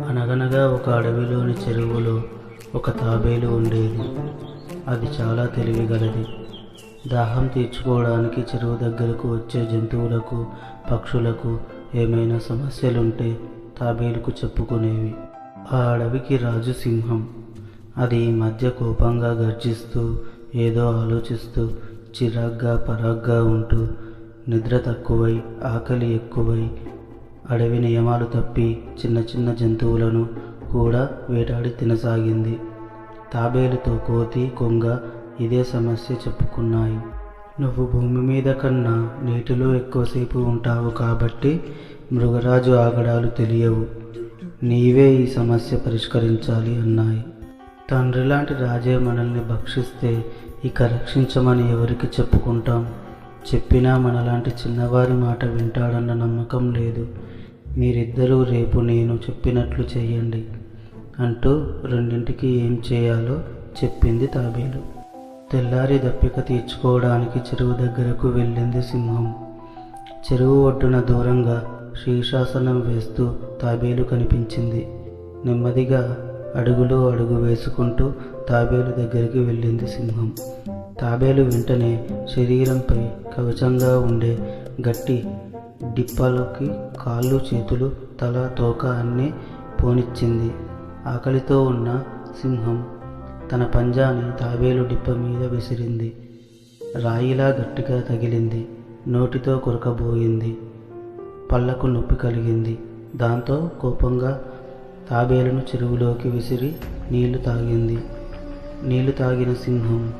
అనగనగా ఒక అడవిలోని చెరువులో ఒక తాబేలు ఉండేది. అది చాలా తెలివిగలది. దాహం తీర్చుకోవడానికి చెరువు దగ్గరకు వచ్చే జంతువులకు పక్షులకు ఏమైనా సమస్యలుంటే తాబేలుకు చెప్పుకునేవి. ఆ అడవికి రాజు సింహం. అది ఈ మధ్య కోపంగా గర్జిస్తూ ఏదో ఆలోచిస్తూ చిరాగ్గా పరాగ్గా ఉంటూ నిద్ర తక్కువై ఆకలి ఎక్కువై అడవి నియమాలు తప్పి చిన్న చిన్న జంతువులను కూడా వేటాడి తినసాగింది. తాబేలుతో కోతి కొంగ ఇదే సమస్య చెప్పుకున్నాయి. నువ్వు భూమి మీద కన్నా నీటిలో ఎక్కువసేపు ఉంటావు కాబట్టి మృగరాజు ఆగడాలు తెలియవు. నీవే ఈ సమస్య పరిష్కరించాలి అన్నాయి. తండ్రి లాంటి రాజే మనల్ని భక్షిస్తే ఇక రక్షించమని ఎవరికి చెప్పుకుంటాం? చెప్పినా మనలాంటి చిన్నవారి మాట వింటాడన్న నమ్మకం లేదు. మీరిద్దరూ రేపు నేను చెప్పినట్లు చేయండి అంటూ రెండింటికి ఏం చేయాలో చెప్పింది తాబేలు. తెల్లారి దప్పిక తీర్చుకోవడానికి చెరువు దగ్గరకు వెళ్ళింది సింహం. చెరువు ఒడ్డున దూరంగా శీర్షాసనం వేస్తూ తాబేలు కనిపించింది. నెమ్మదిగా అడుగులో అడుగు వేసుకుంటూ తాబేలు దగ్గరికి వెళ్ళింది సింహం. తాబేలు వెంటనే శరీరంపై కవచంగా ఉండే గట్టి డిప్పలోకి కాళ్ళు చేతులు తల తోక అన్నీ పోనిచ్చింది. ఆకలితో ఉన్న సింహం తన పంజాని తాబేలు డిప్ప మీద విసిరింది. రాయిలా గట్టిగా తగిలింది. నోటితో కొరకబోయింది. పళ్ళకు నొప్పి కలిగింది. దాంతో కోపంగా తాబేలను చెరువులోకి విసిరి నీళ్ళు తాగింది. నీళ్ళు తాగిన సింహం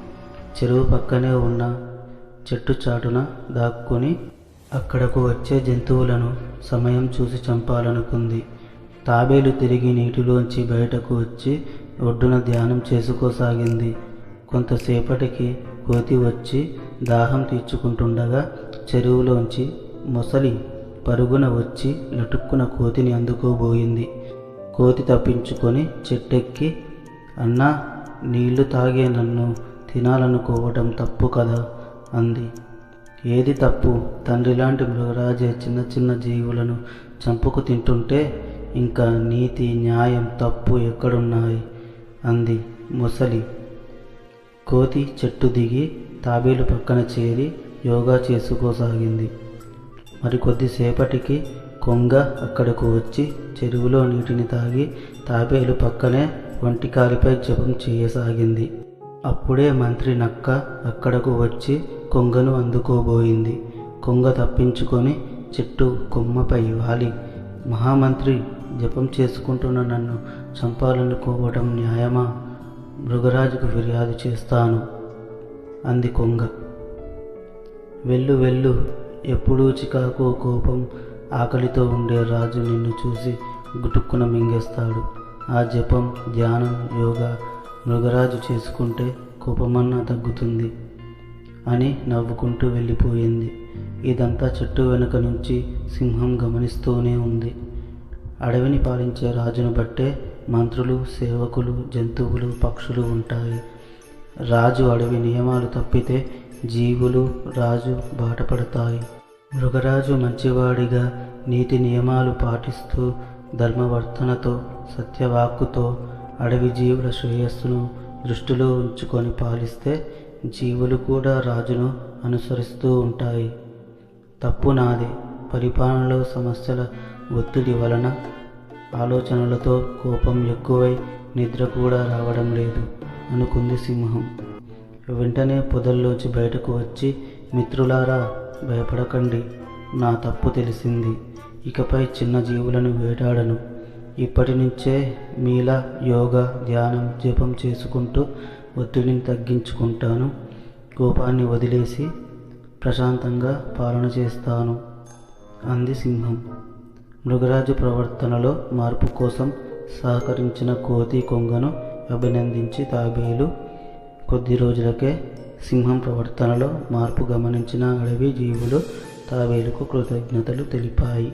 చెరువు పక్కనే ఉన్న చెట్టు చాటున దాక్కుని అక్కడకు వచ్చే జంతువులను సమయం చూసి చంపాలనుకుంది. తాబేలు తిరిగి నీటిలోంచి బయటకు వచ్చి ఒడ్డున ధ్యానం చేసుకోసాగింది. కొంతసేపటికి కోతి వచ్చి దాహం తీర్చుకుంటుండగా చెరువులోంచి మొసలి పరుగున వచ్చి లటుక్కున కోతిని అందుకోబోయింది. కోతి తప్పించుకొని చెట్టెక్కి అన్నా నీళ్ళు తాగే నన్ను తినాలనుకోవటం తప్పు కదా అంది. ఏది తప్పు? తండ్రిలాంటి మృగరాజే చిన్న చిన్న జీవులను చంపుకు తింటుంటే ఇంకా నీతి న్యాయం తప్పు ఎక్కడున్నాయి? అంది ముసలి. కోతి చెట్టు దిగి తాబేలు పక్కన చేరి యోగా చేసుకోసాగింది. మరి కొద్దిసేపటికి కొంగ అక్కడకు వచ్చి చెరువులో నీటిని తాగి తాబేలు పక్కనే వంటి కాలిపై జపం చేయసాగింది. అప్పుడే మంత్రి నక్క అక్కడకు వచ్చి కొంగను అందుకోబోయింది. కొంగ తప్పించుకొని చెట్టు కొమ్మపై వాలి. మహామంత్రి జపం చేసుకుంటున్న నన్ను చంపాలనుకోవటం న్యాయమా? మృగరాజుకు ఫిర్యాదు చేస్తాను అంది కొంగ. వెళ్ళు వెళ్ళు. ఎప్పుడూ చికాకు కోపం ఆకలితో ఉండే రాజు నిన్ను చూసి గుటుక్కున మింగేస్తాడు. ఆ జపం ధ్యానం యోగా మృగరాజు చేసుకుంటే కోపమన్నా తగ్గుతుంది అని నవ్వుకుంటూ వెళ్ళిపోయింది. ఇదంతా చెట్టు వెనుక నుంచి సింహం గమనిస్తూనే ఉంది. అడవిని పాలించే రాజును బట్టే మంత్రులు సేవకులు జంతువులు పక్షులు ఉంటాయి. రాజు అడవి నియమాలు తప్పితే జీవులు రాజు బాటపడతాయి. మృగరాజు మంచివాడిగా నీతి నియమాలు పాటిస్తూ ధర్మవర్తనతో సత్యవాక్కుతో అడవి జీవుల శ్రేయస్సును దృష్టిలో ఉంచుకొని పాలిస్తే జీవులు కూడా రాజును అనుసరిస్తూ ఉంటాయి. తప్పు నాదే. పరిపాలనలో సమస్యల ఒత్తిడి వలన ఆలోచనలతో కోపం ఎక్కువై నిద్ర కూడా రావడం లేదు అనుకుంది సింహం. వెంటనే పొదల్లోంచి బయటకు వచ్చి మిత్రులారా భయపడకండి. నా తప్పు తెలిసింది. ఇకపై చిన్న జీవులను వేటాడను. ఇప్పటి నుంచే మీలా యోగా ధ్యానం జపం చేసుకుంటూ ఒత్తిడిని తగ్గించుకుంటాను. కోపాన్ని వదిలేసి ప్రశాంతంగా పాలన చేస్తాను. అంది సింహం. మృగరాజు ప్రవర్తనలో మార్పు కోసం సహకరించిన కోతి కొంగను అభినందించి తాబేలు. కొద్ది రోజులకే సింహం ప్రవర్తనలో మార్పు గమనించిన అడవి జీవులు తాబేలుకు కృతజ్ఞతలు తెలిపాయి.